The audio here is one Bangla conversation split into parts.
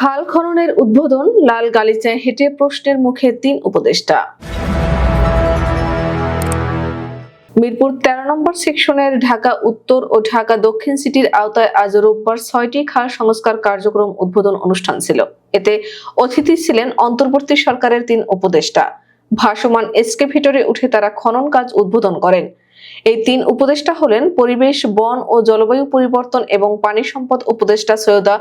খাল খননের উদ্বোধন লাল গালিচায় হেঁটে প্রশ্নের মুখে তিন উপদেষ্টা। মিরপুর তেরো নম্বর সেকশনের ঢাকা উত্তর ও ঢাকা দক্ষিণ সিটির আওতায় আজ রোববার ছয়টি খাল সংস্কার কার্যক্রম উদ্বোধন অনুষ্ঠান ছিল। এতে অতিথি ছিলেন অন্তর্বর্তী সরকারের তিন উপদেষ্টা। ভাসমান এসকেভেটরে উঠে তারা খনন কাজ উদ্বোধন করেন। এই তিন উপদেষ্টা হলেন পরিবেশ, বন ও জলবায়ু পরিবর্তন এবং পানি সম্পদ উপদেষ্টা সৈয়দা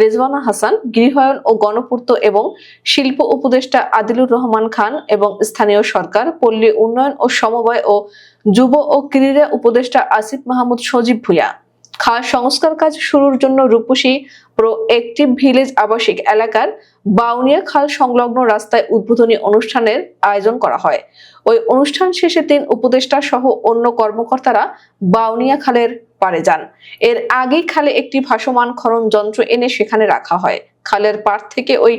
রেজওয়ানা হাসান, গৃহায়ন ও গণপূর্ত এবং শিল্প উপদেষ্টা আদিলুর রহমান খান এবং স্থানীয় সরকার, পল্লী উন্নয়ন ও সমবায় ও যুব ও ক্রীড়া উপদেষ্টা আসিফ মাহমুদ সজীব ভুইয়া। খাল সংস্কার কাজ শুরুর জন্য রূপসী প্রো একটিভ ভিলেজ আবাসিক এলাকার বাউনিয়া খাল সংলগ্ন রাস্তায় উদ্বোধনী অনুষ্ঠানের আয়োজন করা হয়। ওই অনুষ্ঠান শেষে তিন উপদেষ্টা সহ অন্য কর্মকর্তারা বাউনিয়া খালের পারে যান। এর আগেই খালে একটি ভাসমান খনন যন্ত্র এনে সেখানে রাখা হয়। খালের পাড় থেকে ওই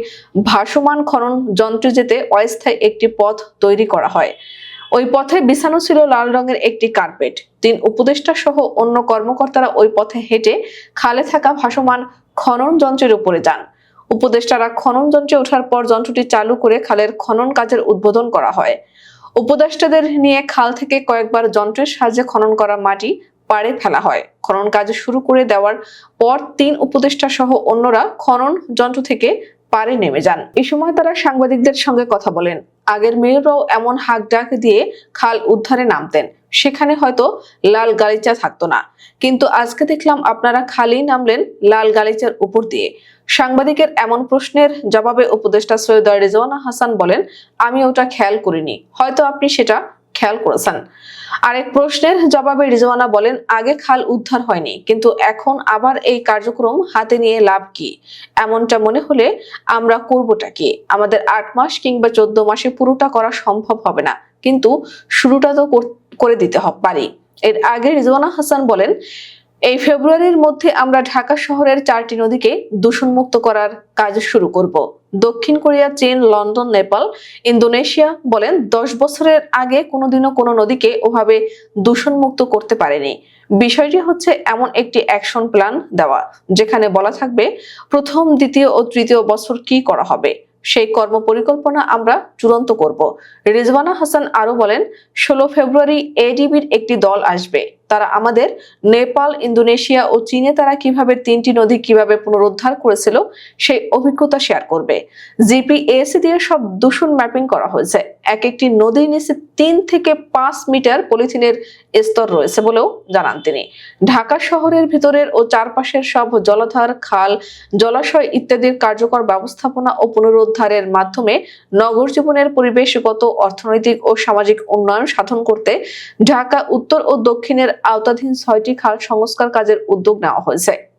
ভাসমান খনন যন্ত্র যেতে অস্থায়ী একটি পথ তৈরি করা হয়। ওই পথে বিছানো ছিল লাল রঙের একটি কার্পেট। তিন উপদেষ্টা সহ অন্য কর্মকর্তারা ওই পথে হেঁটে খালে থাকা ভাসমান খনন যন্ত্রের উপরে যান। উপদেষ্টারা খনন যন্ত্রে ওঠার পর যন্ত্রটি চালু করে খালের খনন কাজের উদ্বোধন করা হয়। উপদেষ্টাদের নিয়ে খাল থেকে কয়েকবার যন্ত্রের সাহায্যে খনন করা মাটি পাড়ে ফেলা হয়। খনন কাজ শুরু করে দেওয়ার পর তিন উপদেষ্টা সহ অন্যরা খনন যন্ত্র থেকে পারে নেমে যান। এই সময় তারা সাংবাদিকদের সঙ্গে কথা বলেন। আগের মেয়ররাও এমন হাক ডাক দিয়ে খাল উদ্ধারে নামতেন। সেখানে হয়তো লাল গালিচা থাকতো না। কিন্তু আজকে দেখলাম আপনারা খালি নামলেন লাল গালিচার উপর দিয়ে। সাংবাদিকের এমন প্রশ্নের জবাবে উপদেষ্টা সৈয়দ রেজওয়ানা হাসান বলেন, আমি ওটা খেয়াল করিনি। হয়তো আপনি সেটা খেয়াল করেছেন। আরেক প্রশ্নের জবাবে রিজওয়ানা বলেন আগে খাল উদ্ধার হয়নি, কিন্তু এখন আবার এই কার্যক্রম হাতে নিয়ে লাভ কি? এমনটা মনে হলে আমরা করবোটা কি? আমাদের আট মাস কিংবা চোদ্দ মাসে পুরোটা করা সম্ভব হবে না, কিন্তু শুরুটা তো করে দিতে পারি। এর আগে রিজওয়ানা হাসান বলেন এই ফেব্রুয়ারির মধ্যে আমরা ঢাকা শহরের চারটি নদীকে দূষণমুক্ত করার কাজ শুরু করব। দক্ষিণ কোরিয়া, চীন, লন্ডন, নেপাল, ইন্দোনেশিয়া বলেন দশ বছরের আগে কোনোদিনও কোনো নদীকে ওভাবে দূষণমুক্ত করতে পারেনি। বিষয়টি হচ্ছে এমন একটি অ্যাকশন প্ল্যান দেওয়া, যেখানে বলা থাকবে প্রথম, দ্বিতীয় ও তৃতীয় বছর কি করা হবে। সেই কর্ম পরিকল্পনা আমরা চূড়ান্ত করব। রিজওয়ানা হাসান আরও বলেন, ষোলো ফেব্রুয়ারি এডিবির একটি দল আসবে। তারা আমাদের নেপাল, ইন্দোনেশিয়া ও চীনে তারা কীভাবে তিনটি নদী কীভাবে পুনরুদ্ধার করেছিল সেই অভিজ্ঞতা শেয়ার করবে। জিপিএসি দিয়ে সব দূষণ ম্যাপিং করা হয়েছে। এক একটি নদীর নিচে তিন থেকে পাঁচ মিটার পলিথিনের স্তর রয়েছে বলেও জানান তিনি। ঢাকা শহরের ভিতরের ও চারপাশের সব জলাধার, খাল, জলাশয় ইত্যাদির কার্যকর ব্যবস্থাপনা ও পুনরুদ্ধারের মাধ্যমে নগর জীবনের পরিবেশগত, অর্থনৈতিক ও সামাজিক উন্নয়ন সাধন করতে ঢাকা উত্তর ও দক্ষিণের আওতাধীন ছয়টি খাল সংস্কার কাজের উদ্যোগ নেওয়া হয়েছে।